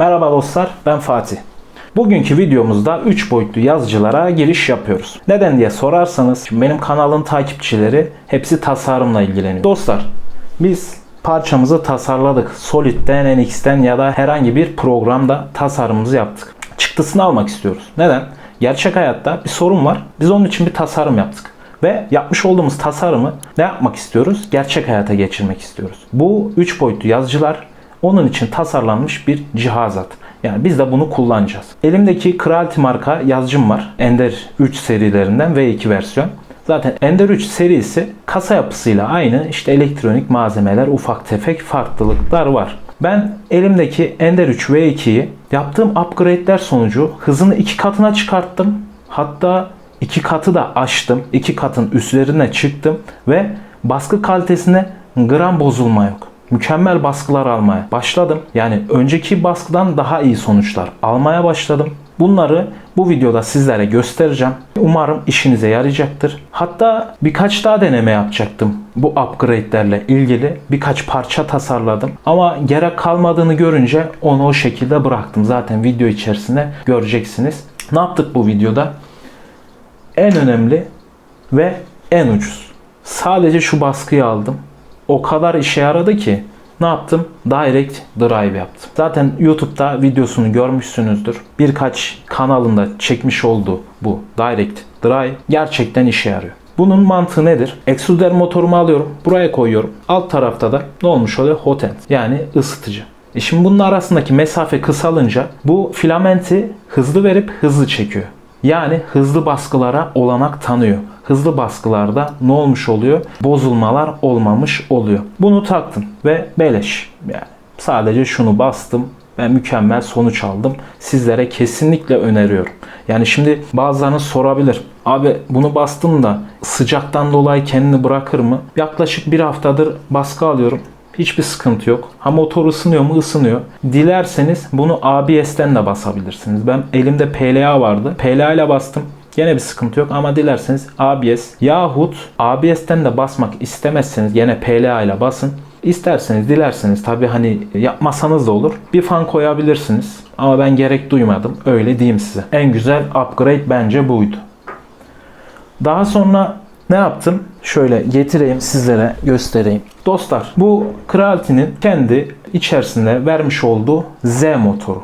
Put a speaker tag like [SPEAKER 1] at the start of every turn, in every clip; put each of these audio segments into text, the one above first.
[SPEAKER 1] Merhaba dostlar, ben Fatih. Bugünkü videomuzda 3 boyutlu yazıcılara giriş yapıyoruz. Neden diye sorarsanız benim kanalın takipçileri hepsi tasarımla ilgileniyor. Dostlar, biz parçamızı tasarladık. Solid'den, NX'ten ya da herhangi bir programda tasarımımızı yaptık. Çıktısını almak istiyoruz. Neden? Gerçek hayatta bir sorun var. Biz onun için bir tasarım yaptık. Ve yapmış olduğumuz tasarımı ne yapmak istiyoruz? Gerçek hayata geçirmek istiyoruz. Bu 3 boyutlu yazıcılar onun için tasarlanmış bir cihazat. Yani biz de bunu kullanacağız. Elimdeki Creality marka yazıcım var. Ender 3 serilerinden V2 versiyon. Zaten Ender 3 serisi kasa yapısıyla aynı. İşte elektronik malzemeler, ufak tefek farklılıklar var. Ben elimdeki Ender 3 V2'yi yaptığım upgrade'ler sonucu hızını iki katına çıkarttım. Hatta iki katı da açtım. İki katın üstlerine çıktım ve baskı kalitesine gram bozulma yok mükemmel baskılar almaya başladım. Yani önceki baskıdan daha iyi sonuçlar almaya başladım. Bunları bu videoda sizlere göstereceğim. Umarım işinize yarayacaktır. Hatta birkaç daha deneme yapacaktım bu upgrade'lerle ilgili. Birkaç parça tasarladım. Ama gerek kalmadığını görünce onu o şekilde bıraktım. Zaten video içerisinde göreceksiniz. Ne yaptık bu videoda? En önemli ve en ucuz. Sadece şu baskıyı aldım o kadar işe yaradı ki ne yaptım? Direct Drive yaptım. Zaten YouTube'da videosunu görmüşsünüzdür. Birkaç kanalında çekmiş olduğu bu Direct Drive gerçekten işe yarıyor. Bunun mantığı nedir? Extruder motorumu alıyorum. Buraya koyuyorum. Alt tarafta da ne olmuş oluyor? Hot end. Yani ısıtıcı. E şimdi bunun arasındaki mesafe kısalınca bu filamenti hızlı verip hızlı çekiyor. Yani hızlı baskılara olanak tanıyor. Hızlı baskılarda ne olmuş oluyor? Bozulmalar olmamış oluyor. Bunu taktım ve beleş. Yani sadece şunu bastım ve mükemmel sonuç aldım. Sizlere kesinlikle öneriyorum. Yani şimdi bazılarınız sorabilir. Abi bunu bastım da sıcaktan dolayı kendini bırakır mı? Yaklaşık bir haftadır baskı alıyorum. Hiçbir sıkıntı yok. Ha motor ısınıyor mu? Isınıyor. Dilerseniz bunu ABS'ten de basabilirsiniz. Ben elimde PLA vardı. PLA ile bastım. Gene bir sıkıntı yok ama dilerseniz ABS yahut ABS'ten de basmak istemezseniz gene PLA ile basın. İsterseniz dilerseniz tabi hani yapmasanız da olur. Bir fan koyabilirsiniz. Ama ben gerek duymadım. Öyle diyeyim size. En güzel upgrade bence buydu. Daha sonra ne yaptım? Şöyle getireyim sizlere göstereyim. Dostlar bu Creality'nin kendi içerisinde vermiş olduğu Z motoru.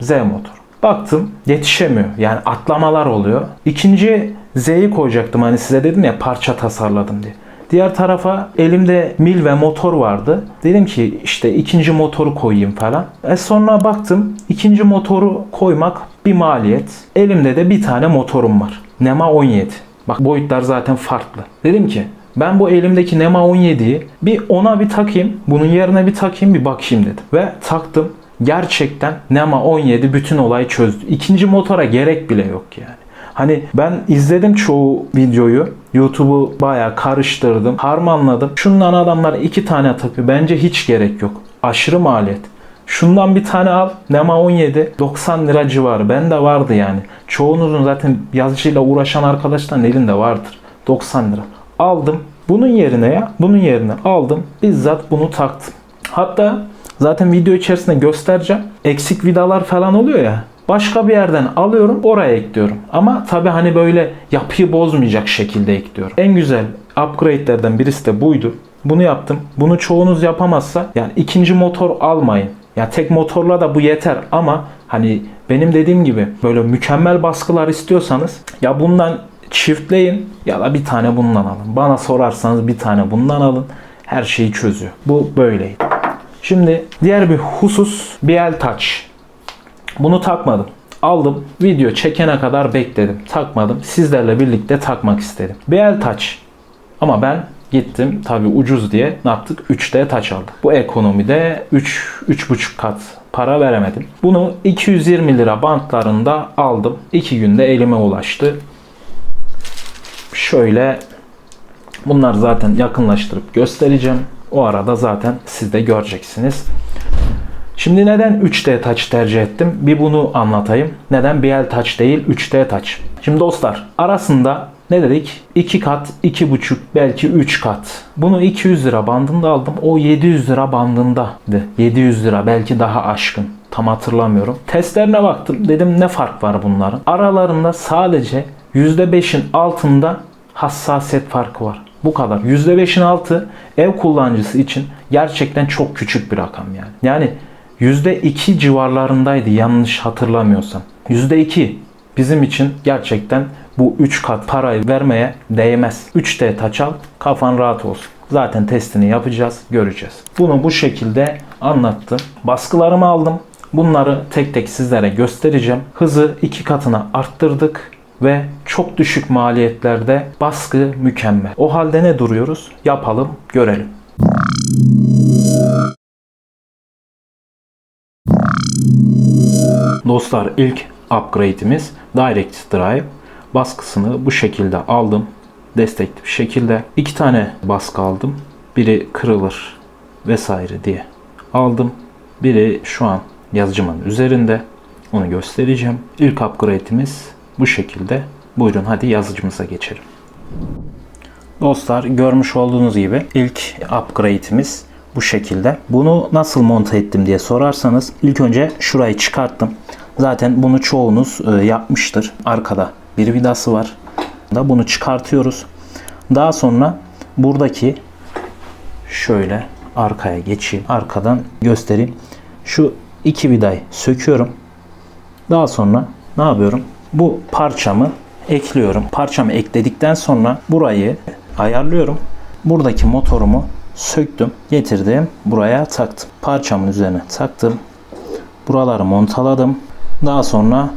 [SPEAKER 1] Z motor. Baktım yetişemiyor. Yani atlamalar oluyor. İkinci Z'yi koyacaktım. Hani size dedim ya parça tasarladım diye. Diğer tarafa elimde mil ve motor vardı. Dedim ki işte ikinci motoru koyayım falan. E sonra baktım ikinci motoru koymak bir maliyet. Elimde de bir tane motorum var. Nema 17. Bak boyutlar zaten farklı. Dedim ki ben bu elimdeki Nema 17'yi bir ona bir takayım. Bunun yerine bir takayım bir bakayım dedim. Ve taktım. Gerçekten Nema 17 bütün olayı çözdü. İkinci motora gerek bile yok yani. Hani ben izledim çoğu videoyu. YouTube'u bayağı karıştırdım. Harmanladım. Şundan adamlar iki tane takıyor. Bence hiç gerek yok. Aşırı maliyet. Şundan bir tane al. Nema 17 90 lira civarı. Ben de vardı yani. Çoğunuzun zaten yazıcıyla uğraşan arkadaşların elinde vardır. 90 lira. Aldım. Bunun yerine ya bunun yerine aldım. Bizzat bunu taktım. Hatta zaten video içerisinde göstereceğim. Eksik vidalar falan oluyor ya. Başka bir yerden alıyorum oraya ekliyorum. Ama tabi hani böyle yapıyı bozmayacak şekilde ekliyorum. En güzel upgrade'lerden birisi de buydu. Bunu yaptım. Bunu çoğunuz yapamazsa yani ikinci motor almayın. Ya tek motorla da bu yeter ama hani benim dediğim gibi böyle mükemmel baskılar istiyorsanız ya bundan çiftleyin ya da bir tane bundan alın. Bana sorarsanız bir tane bundan alın. Her şeyi çözüyor. Bu böyleydi. Şimdi diğer bir husus BL Touch. Bunu takmadım. Aldım. Video çekene kadar bekledim. Takmadım. Sizlerle birlikte takmak istedim. BL Touch. Ama ben gittim tabi ucuz diye ne yaptık? 3D Touch aldık. Bu ekonomide 3 3,5 kat para veremedim. Bunu 220 lira bantlarında aldım. 2 günde elime ulaştı. Şöyle bunlar zaten yakınlaştırıp göstereceğim. O arada zaten siz de göreceksiniz. Şimdi neden 3D Touch tercih ettim? Bir bunu anlatayım. Neden BL Touch değil 3D Touch? Şimdi dostlar arasında ne dedik? 2 kat, 2,5 belki 3 kat. Bunu 200 lira bandında aldım. O 700 lira bandındadı. 700 lira belki daha aşkın. Tam hatırlamıyorum. Testlerine baktım. Dedim ne fark var bunların? Aralarında sadece %5'in altında hassasiyet farkı var. Bu kadar. %5'in altı ev kullanıcısı için gerçekten çok küçük bir rakam yani. Yani %2 civarlarındaydı yanlış hatırlamıyorsam. %2 bizim için gerçekten bu 3 kat parayı vermeye değmez. 3D taç al kafan rahat olsun. Zaten testini yapacağız, göreceğiz. Bunu bu şekilde anlattım. Baskılarımı aldım. Bunları tek tek sizlere göstereceğim. Hızı iki katına arttırdık ve çok düşük maliyetlerde baskı mükemmel. O halde ne duruyoruz? Yapalım, görelim. Dostlar ilk upgrade'imiz Direct Drive. Baskısını bu şekilde aldım. Destekli bir şekilde. iki tane baskı aldım. Biri kırılır vesaire diye aldım. Biri şu an yazıcımın üzerinde. Onu göstereceğim. İlk upgrade'imiz bu şekilde. Buyurun hadi yazıcımıza geçelim. Dostlar görmüş olduğunuz gibi ilk upgrade'imiz bu şekilde. Bunu nasıl monte ettim diye sorarsanız ilk önce şurayı çıkarttım. Zaten bunu çoğunuz e, yapmıştır. Arkada bir vidası var. Da bunu çıkartıyoruz. Daha sonra buradaki şöyle arkaya geçeyim. Arkadan göstereyim. Şu iki vidayı söküyorum. Daha sonra ne yapıyorum? Bu parçamı ekliyorum. Parçamı ekledikten sonra burayı ayarlıyorum. Buradaki motorumu söktüm, getirdim, buraya taktım. Parçamın üzerine taktım. Buraları montaladım. Daha sonra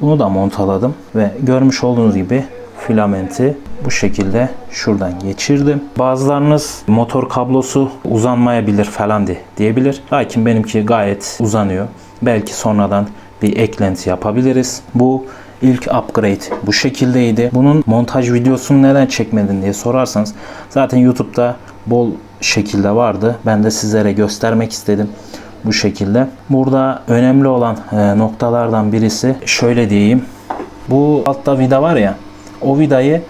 [SPEAKER 1] bunu da montaladım ve görmüş olduğunuz gibi filamenti bu şekilde şuradan geçirdim. Bazılarınız motor kablosu uzanmayabilir falan di- diyebilir. Lakin benimki gayet uzanıyor. Belki sonradan bir eklenti yapabiliriz. Bu ilk upgrade bu şekildeydi. Bunun montaj videosunu neden çekmedin diye sorarsanız zaten YouTube'da bol şekilde vardı. Ben de sizlere göstermek istedim bu şekilde. Burada önemli olan e, noktalardan birisi şöyle diyeyim. Bu altta vida var ya o vidayı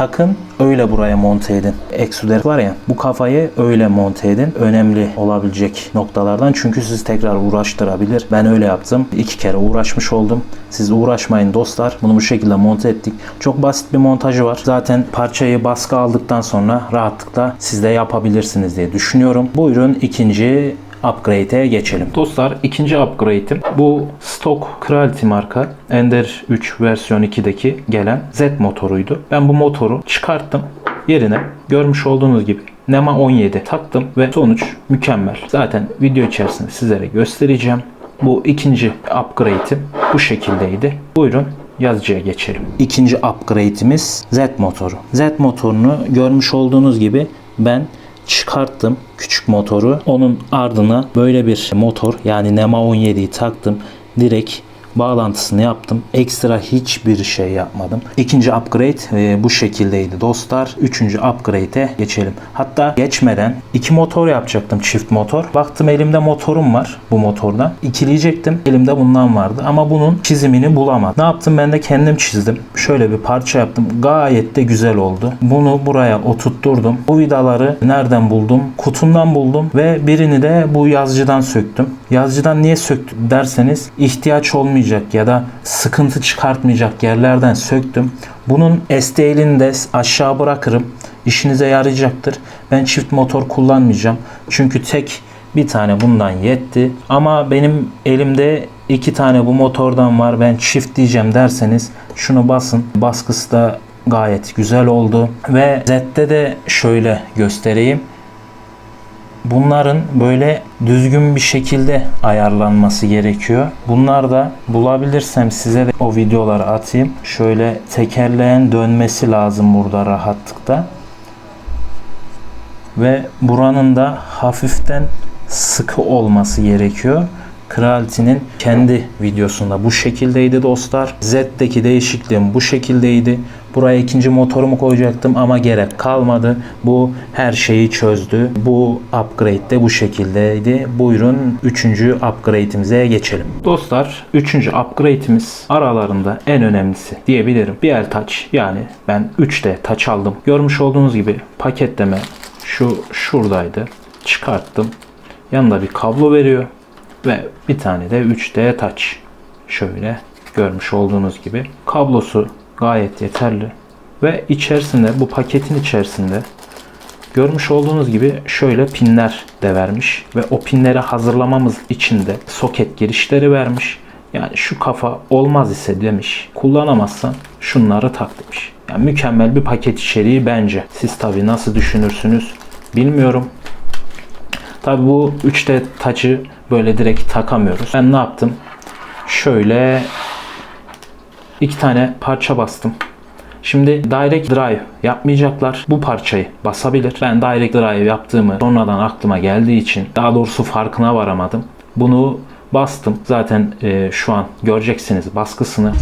[SPEAKER 1] takın öyle buraya monte edin. Extruder var ya bu kafayı öyle monte edin. Önemli olabilecek noktalardan çünkü sizi tekrar uğraştırabilir. Ben öyle yaptım. İki kere uğraşmış oldum. Siz uğraşmayın dostlar. Bunu bu şekilde monte ettik. Çok basit bir montajı var. Zaten parçayı baskı aldıktan sonra rahatlıkla siz de yapabilirsiniz diye düşünüyorum. Buyurun ikinci upgrade'e geçelim. Dostlar ikinci upgrade'im bu stock Creality marka Ender 3 versiyon 2'deki gelen Z motoruydu. Ben bu motoru çıkarttım yerine görmüş olduğunuz gibi NEMA 17 taktım ve sonuç mükemmel. Zaten video içerisinde sizlere göstereceğim. Bu ikinci upgrade'im bu şekildeydi. Buyurun yazıcıya geçelim. İkinci upgrade'imiz Z motoru. Z motorunu görmüş olduğunuz gibi ben çıkarttım küçük motoru. Onun ardına böyle bir motor yani NEMA 17'yi taktım. Direkt bağlantısını yaptım. Ekstra hiçbir şey yapmadım. İkinci upgrade e, bu şekildeydi dostlar. Üçüncü upgrade'e geçelim. Hatta geçmeden iki motor yapacaktım çift motor. Baktım elimde motorum var bu motordan. İkileyecektim. Elimde bundan vardı ama bunun çizimini bulamadım. Ne yaptım ben de kendim çizdim. Şöyle bir parça yaptım. Gayet de güzel oldu. Bunu buraya oturtturdum. Bu vidaları nereden buldum? Kutumdan buldum ve birini de bu yazıcıdan söktüm. Yazıcıdan niye söktüm derseniz ihtiyaç olmayacak ya da sıkıntı çıkartmayacak yerlerden söktüm. Bunun STL'ini de aşağı bırakırım. İşinize yarayacaktır. Ben çift motor kullanmayacağım. Çünkü tek bir tane bundan yetti. Ama benim elimde iki tane bu motordan var. Ben çift diyeceğim derseniz şunu basın. Baskısı da gayet güzel oldu. Ve Z'de de şöyle göstereyim bunların böyle düzgün bir şekilde ayarlanması gerekiyor. Bunlar da bulabilirsem size de o videoları atayım. Şöyle tekerleğin dönmesi lazım burada rahatlıkta. Ve buranın da hafiften sıkı olması gerekiyor. Creality'nin kendi videosunda bu şekildeydi dostlar. Z'deki değişikliğim bu şekildeydi. Buraya ikinci motorumu koyacaktım ama gerek kalmadı. Bu her şeyi çözdü. Bu upgrade de bu şekildeydi. Buyurun 3. upgrade'imize geçelim. Dostlar 3. upgrade'imiz aralarında en önemlisi diyebilirim. BL Touch yani ben 3D Touch aldım. Görmüş olduğunuz gibi paketleme şu şuradaydı. Çıkarttım. Yanında bir kablo veriyor. ve bir tane de 3D Touch. Şöyle görmüş olduğunuz gibi. Kablosu gayet yeterli. Ve içerisinde bu paketin içerisinde görmüş olduğunuz gibi şöyle pinler de vermiş ve o pinleri hazırlamamız için de soket girişleri vermiş. Yani şu kafa olmaz ise demiş. Kullanamazsan şunları tak demiş. Yani mükemmel bir paket içeriği bence. Siz tabii nasıl düşünürsünüz bilmiyorum. Tabii bu 3D tacı böyle direkt takamıyoruz. Ben ne yaptım? Şöyle iki tane parça bastım. Şimdi Direct Drive yapmayacaklar. Bu parçayı basabilir. Ben Direct Drive yaptığımı sonradan aklıma geldiği için daha doğrusu farkına varamadım. Bunu bastım. Zaten e, şu an göreceksiniz baskısını.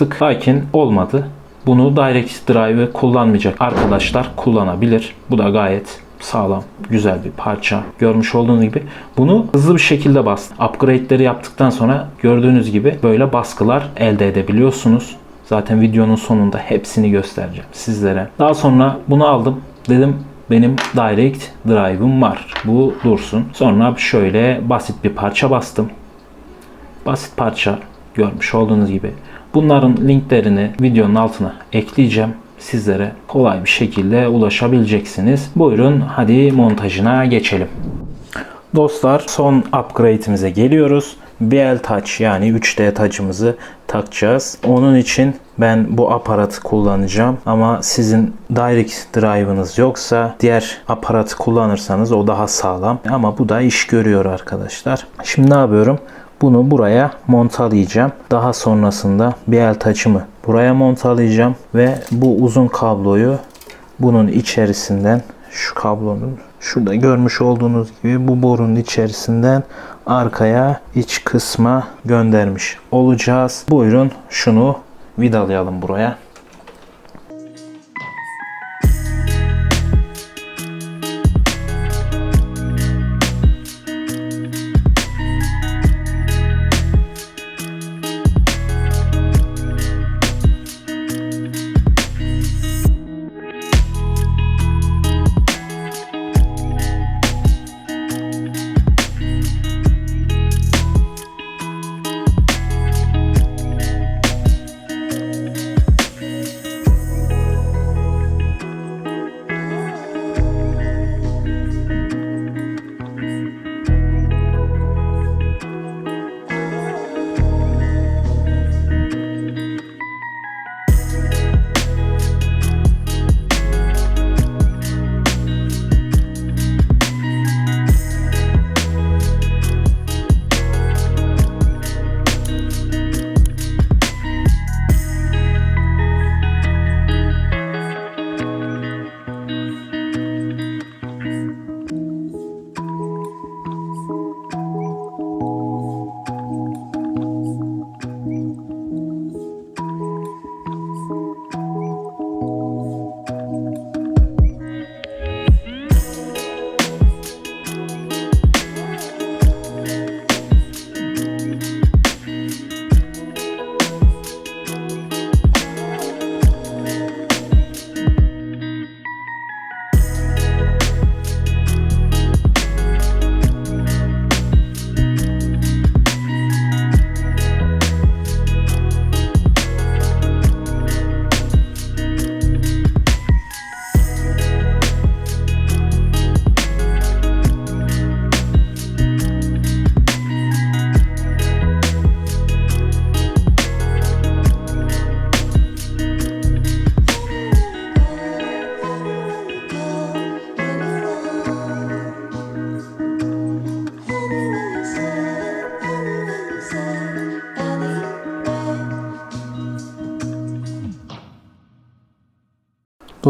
[SPEAKER 1] Bastık lakin olmadı. Bunu Direct Drive'ı kullanmayacak arkadaşlar kullanabilir. Bu da gayet sağlam, güzel bir parça. Görmüş olduğunuz gibi bunu hızlı bir şekilde bastım. Upgrade'leri yaptıktan sonra gördüğünüz gibi böyle baskılar elde edebiliyorsunuz. Zaten videonun sonunda hepsini göstereceğim sizlere. Daha sonra bunu aldım. Dedim benim Direct Drive'ım var. Bu dursun. Sonra şöyle basit bir parça bastım. Basit parça görmüş olduğunuz gibi. Bunların linklerini videonun altına ekleyeceğim. Sizlere kolay bir şekilde ulaşabileceksiniz. Buyurun hadi montajına geçelim. Dostlar son upgrade'imize geliyoruz. BL Touch yani 3D tacımızı takacağız. Onun için ben bu aparatı kullanacağım. Ama sizin Direct Drive'ınız yoksa diğer aparatı kullanırsanız o daha sağlam. Ama bu da iş görüyor arkadaşlar. Şimdi ne yapıyorum? Bunu buraya montalayacağım. Daha sonrasında BL taçımı buraya montalayacağım ve bu uzun kabloyu bunun içerisinden şu kablonun şurada görmüş olduğunuz gibi bu borunun içerisinden arkaya iç kısma göndermiş olacağız. Buyurun şunu vidalayalım buraya.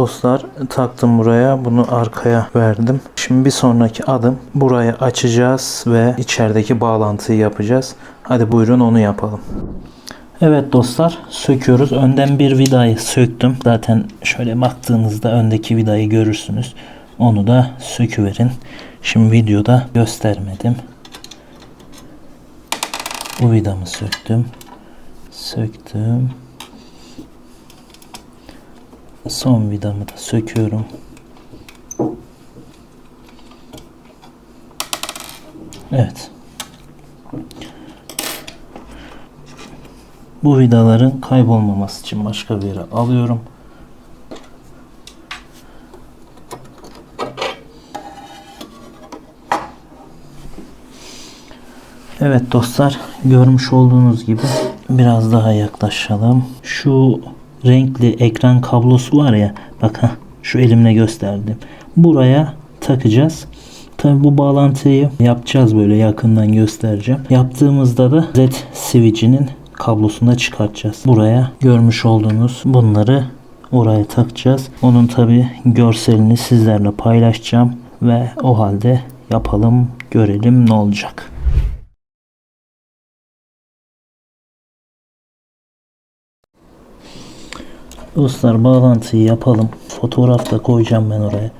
[SPEAKER 1] Dostlar taktım buraya. Bunu arkaya verdim. Şimdi bir sonraki adım burayı açacağız ve içerideki bağlantıyı yapacağız. Hadi buyurun onu yapalım. Evet dostlar söküyoruz. Önden bir vidayı söktüm. Zaten şöyle baktığınızda öndeki vidayı görürsünüz. Onu da söküverin. Şimdi videoda göstermedim. Bu vidamı söktüm. Söktüm. Son vidamı da söküyorum. Evet. Bu vidaların kaybolmaması için başka bir yere alıyorum. Evet dostlar görmüş olduğunuz gibi biraz daha yaklaşalım. Şu renkli ekran kablosu var ya bak ha şu elimle gösterdim. Buraya takacağız. Tabi bu bağlantıyı yapacağız böyle yakından göstereceğim. Yaptığımızda da Z switch'inin kablosunu da çıkartacağız. Buraya görmüş olduğunuz bunları oraya takacağız. Onun tabi görselini sizlerle paylaşacağım ve o halde yapalım görelim ne olacak. Dostlar bağlantıyı yapalım. Fotoğraf da koyacağım ben oraya.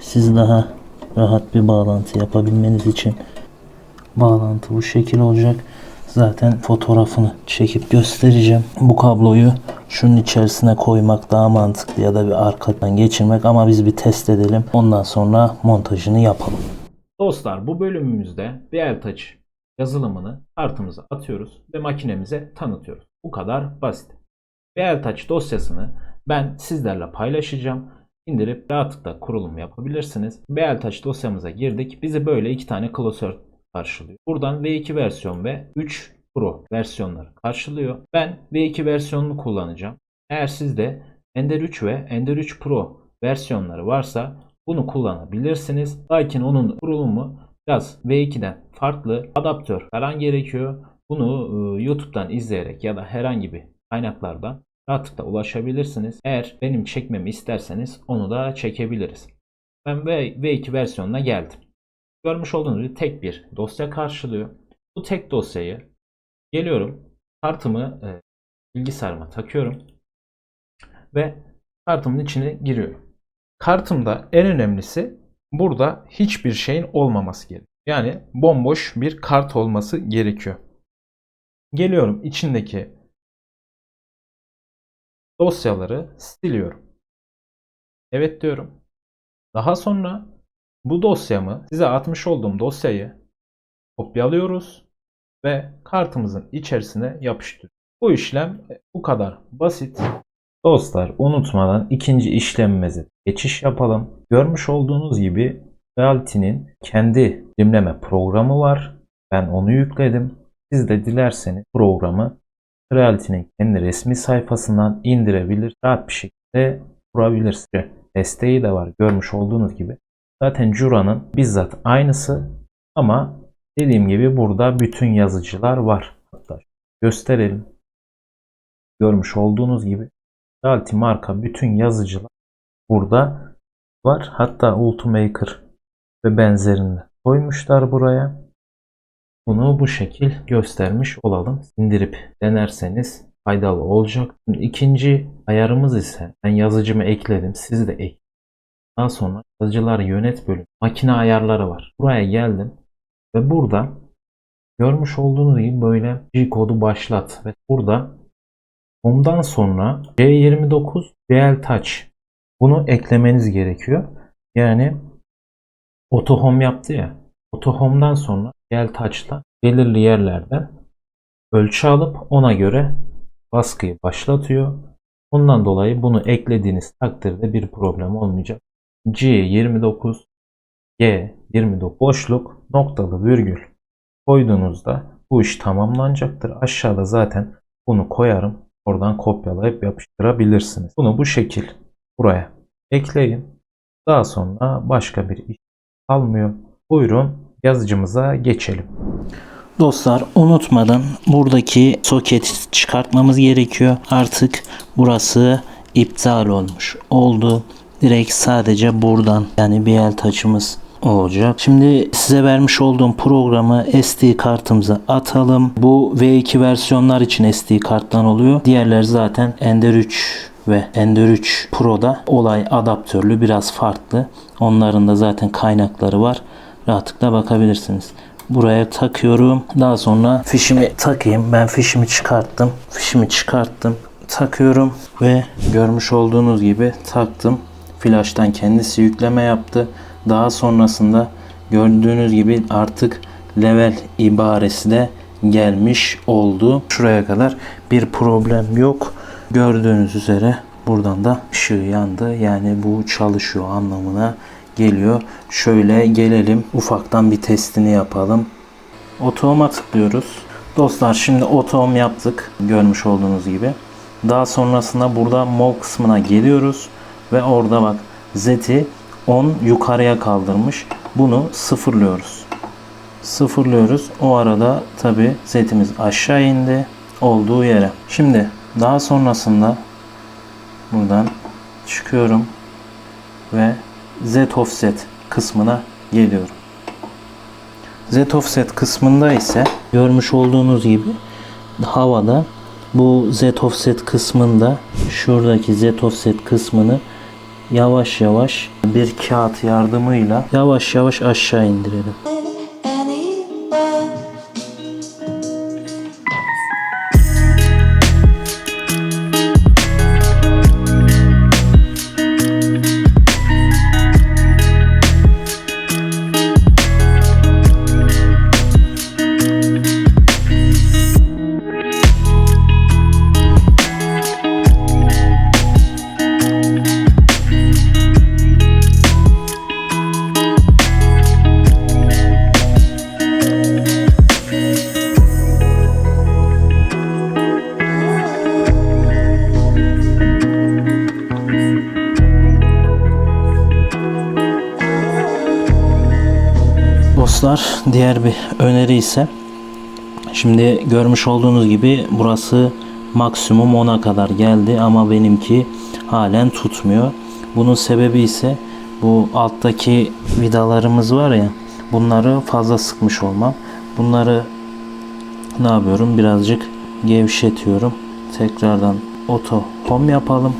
[SPEAKER 1] Siz daha rahat bir bağlantı yapabilmeniz için bağlantı bu şekil olacak. Zaten fotoğrafını çekip göstereceğim. Bu kabloyu şunun içerisine koymak daha mantıklı ya da bir arkadan geçirmek ama biz bir test edelim. Ondan sonra montajını yapalım. Dostlar bu bölümümüzde VLTouch yazılımını kartımıza atıyoruz ve makinemize tanıtıyoruz. Bu kadar basit. VLTouch dosyasını ben sizlerle paylaşacağım. İndirip rahatlıkla kurulum yapabilirsiniz. VLTouch dosyamıza girdik. Bizi böyle iki tane klasör karşılıyor. Buradan V2 versiyon ve 3 Pro versiyonları karşılıyor. Ben V2 versiyonunu kullanacağım. Eğer sizde Ender 3 ve Ender 3 Pro versiyonları varsa bunu kullanabilirsiniz. Lakin onun kurulumu biraz V2'den farklı. Adaptör falan gerekiyor. Bunu e, YouTube'dan izleyerek ya da herhangi bir kaynaklardan rahatlıkla ulaşabilirsiniz. Eğer benim çekmemi isterseniz onu da çekebiliriz. Ben V, V2 versiyonuna geldim. Görmüş olduğunuz gibi tek bir dosya karşılıyor. Bu tek dosyayı geliyorum kartımı e, bilgisayarıma takıyorum ve kartımın içine giriyorum. Kartımda en önemlisi burada hiçbir şeyin olmaması gerekiyor. Yani bomboş bir kart olması gerekiyor. Geliyorum içindeki dosyaları siliyorum. Evet diyorum. Daha sonra bu dosyamı size atmış olduğum dosyayı kopyalıyoruz ve kartımızın içerisine yapıştırıyoruz. Bu işlem bu kadar basit. Dostlar unutmadan ikinci işlemimize geçiş yapalım. Görmüş olduğunuz gibi Reality'nin kendi dilimleme programı var. Ben onu yükledim. Siz de dilerseniz programı Reality'nin kendi resmi sayfasından indirebilir, rahat bir şekilde kurabilirsiniz. Desteği de var görmüş olduğunuz gibi. Zaten Jura'nın bizzat aynısı ama dediğim gibi burada bütün yazıcılar var. Hatta gösterelim. Görmüş olduğunuz gibi Reality marka bütün yazıcılar burada var. Hatta Ultimaker ve benzerini koymuşlar buraya. Bunu bu şekil göstermiş olalım. İndirip denerseniz faydalı olacak. Şimdi ikinci ayarımız ise ben yazıcımı ekledim. Siz de ekleyin. Daha sonra yazıcılar yönet bölümü makine ayarları var. Buraya geldim ve burada görmüş olduğunuz gibi böyle G kodu başlat ve burada ondan sonra C29 Real Touch bunu eklemeniz gerekiyor. Yani Auto Home yaptı ya. Auto Home'dan sonra Real Touch'la belirli yerlerden ölçü alıp ona göre baskıyı başlatıyor. Ondan dolayı bunu eklediğiniz takdirde bir problem olmayacak. G29 G29 boşluk noktalı virgül koyduğunuzda bu iş tamamlanacaktır. Aşağıda zaten bunu koyarım. Oradan kopyalayıp yapıştırabilirsiniz. Bunu bu şekil buraya ekleyin. Daha sonra başka bir iş kalmıyor. Buyurun yazıcımıza geçelim. Dostlar unutmadan buradaki soketi çıkartmamız gerekiyor. Artık burası iptal olmuş oldu. Direkt sadece buradan yani bir el taçımız olacak. Şimdi size vermiş olduğum programı SD kartımıza atalım. Bu V2 versiyonlar için SD karttan oluyor. Diğerleri zaten Ender 3 ve Ender 3 Pro'da olay adaptörlü biraz farklı. Onların da zaten kaynakları var. Rahatlıkla bakabilirsiniz. Buraya takıyorum. Daha sonra fişimi takayım. Ben fişimi çıkarttım. Fişimi çıkarttım. Takıyorum ve görmüş olduğunuz gibi taktım. Flash'tan kendisi yükleme yaptı. Daha sonrasında gördüğünüz gibi artık level ibaresi de gelmiş oldu. Şuraya kadar bir problem yok. Gördüğünüz üzere buradan da ışığı yandı. Yani bu çalışıyor anlamına geliyor. Şöyle gelelim ufaktan bir testini yapalım. Oto'ma tıklıyoruz. Dostlar şimdi otom yaptık görmüş olduğunuz gibi. Daha sonrasında burada mol kısmına geliyoruz ve orada bak Z'yi 10 yukarıya kaldırmış. Bunu sıfırlıyoruz. Sıfırlıyoruz. O arada tabi Z'imiz aşağı indi olduğu yere. Şimdi daha sonrasında buradan çıkıyorum ve Z offset kısmına geliyorum. Z offset kısmında ise görmüş olduğunuz gibi havada bu Z offset kısmında şuradaki Z offset kısmını yavaş yavaş bir kağıt yardımıyla yavaş yavaş aşağı indirelim. Dostlar diğer bir öneri ise şimdi görmüş olduğunuz gibi burası maksimum 10'a kadar geldi ama benimki halen tutmuyor. Bunun sebebi ise bu alttaki vidalarımız var ya bunları fazla sıkmış olmam. Bunları ne yapıyorum? Birazcık gevşetiyorum. Tekrardan auto home yapalım.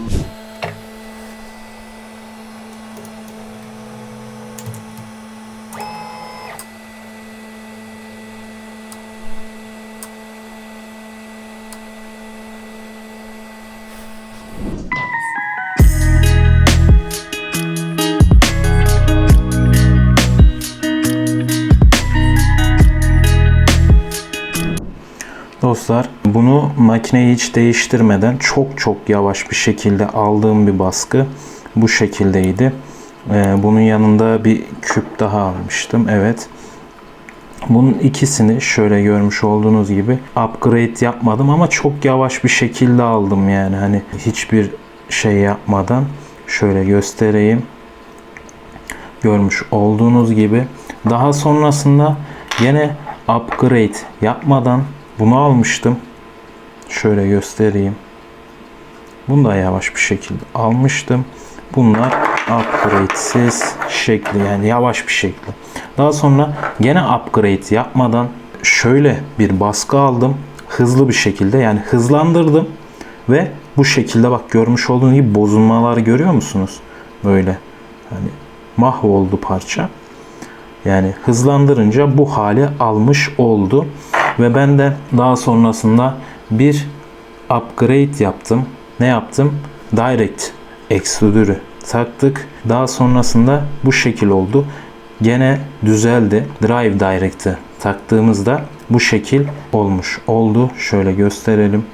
[SPEAKER 1] Dostlar bunu makineyi hiç değiştirmeden çok çok yavaş bir şekilde aldığım bir baskı bu şekildeydi. Ee, bunun yanında bir küp daha almıştım. Evet. Bunun ikisini şöyle görmüş olduğunuz gibi upgrade yapmadım ama çok yavaş bir şekilde aldım yani hani hiçbir şey yapmadan şöyle göstereyim. Görmüş olduğunuz gibi daha sonrasında yine upgrade yapmadan bunu almıştım. Şöyle göstereyim. Bunu da yavaş bir şekilde almıştım. Bunlar upgrade'siz şekli yani yavaş bir şekli. Daha sonra gene upgrade yapmadan şöyle bir baskı aldım. Hızlı bir şekilde yani hızlandırdım ve bu şekilde bak görmüş olduğunuz gibi bozulmaları görüyor musunuz? Böyle hani mahvoldu parça. Yani hızlandırınca bu hale almış oldu. Ve ben de daha sonrasında bir upgrade yaptım. Ne yaptım? Direct Extruder'ı taktık. Daha sonrasında bu şekil oldu. Gene düzeldi. Drive Direct'ı taktığımızda bu şekil olmuş oldu. Şöyle gösterelim.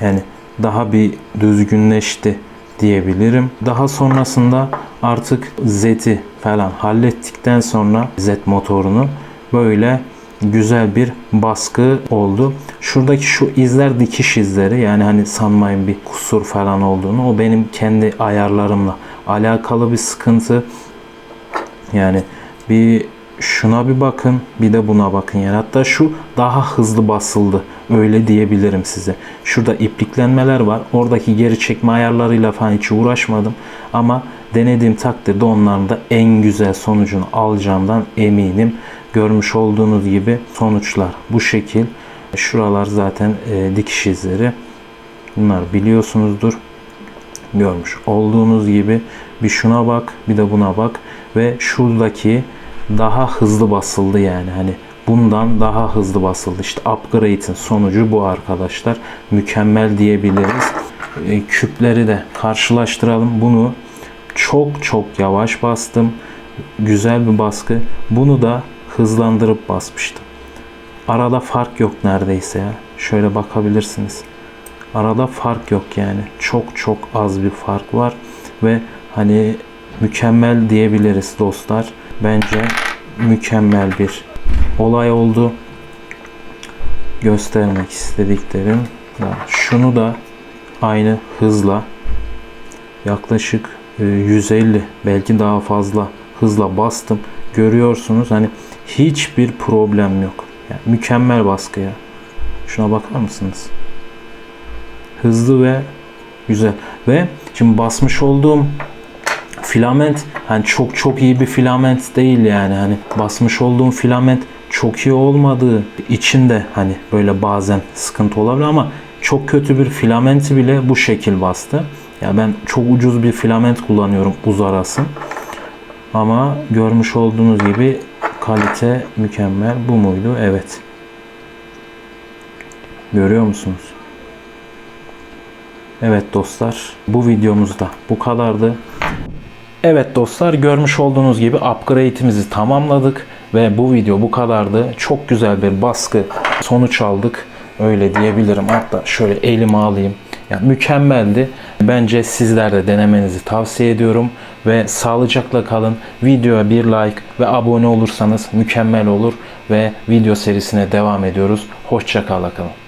[SPEAKER 1] Yani daha bir düzgünleşti diyebilirim. Daha sonrasında artık Z'yi falan hallettikten sonra Z motorunu böyle güzel bir baskı oldu. Şuradaki şu izler dikiş izleri yani hani sanmayın bir kusur falan olduğunu o benim kendi ayarlarımla alakalı bir sıkıntı. Yani bir şuna bir bakın bir de buna bakın yani hatta şu daha hızlı basıldı öyle diyebilirim size. Şurada ipliklenmeler var oradaki geri çekme ayarlarıyla falan hiç uğraşmadım ama denediğim takdirde onların da en güzel sonucunu alacağımdan eminim. Görmüş olduğunuz gibi sonuçlar bu şekil. Şuralar zaten e, dikiş izleri. Bunlar biliyorsunuzdur. Görmüş olduğunuz gibi bir şuna bak bir de buna bak ve şuradaki daha hızlı basıldı yani hani bundan daha hızlı basıldı. İşte upgrade'in sonucu bu arkadaşlar. Mükemmel diyebiliriz. E, küpleri de karşılaştıralım. Bunu çok çok yavaş bastım. Güzel bir baskı. Bunu da hızlandırıp basmıştım. Arada fark yok neredeyse ya. Şöyle bakabilirsiniz. Arada fark yok yani. Çok çok az bir fark var ve hani mükemmel diyebiliriz dostlar. Bence mükemmel bir olay oldu. Göstermek istediklerim. Şunu da aynı hızla yaklaşık e, 150 belki daha fazla hızla bastım. Görüyorsunuz hani hiçbir problem yok. Yani mükemmel baskı ya. Şuna bakar mısınız? Hızlı ve güzel. Ve şimdi basmış olduğum filament hani çok çok iyi bir filament değil yani hani basmış olduğum filament çok iyi olmadığı içinde hani böyle bazen sıkıntı olabilir ama çok kötü bir filamenti bile bu şekil bastı. Ya ben çok ucuz bir filament kullanıyorum uzarası. Ama görmüş olduğunuz gibi kalite mükemmel. Bu muydu? Evet. Görüyor musunuz? Evet dostlar, bu videomuzda bu kadardı. Evet dostlar, görmüş olduğunuz gibi upgrade'imizi tamamladık ve bu video bu kadardı. Çok güzel bir baskı sonuç aldık. Öyle diyebilirim. Hatta şöyle elime alayım. Yani mükemmeldi. Bence sizler de denemenizi tavsiye ediyorum ve sağlıcakla kalın. Videoya bir like ve abone olursanız mükemmel olur ve video serisine devam ediyoruz. Hoşça kalın.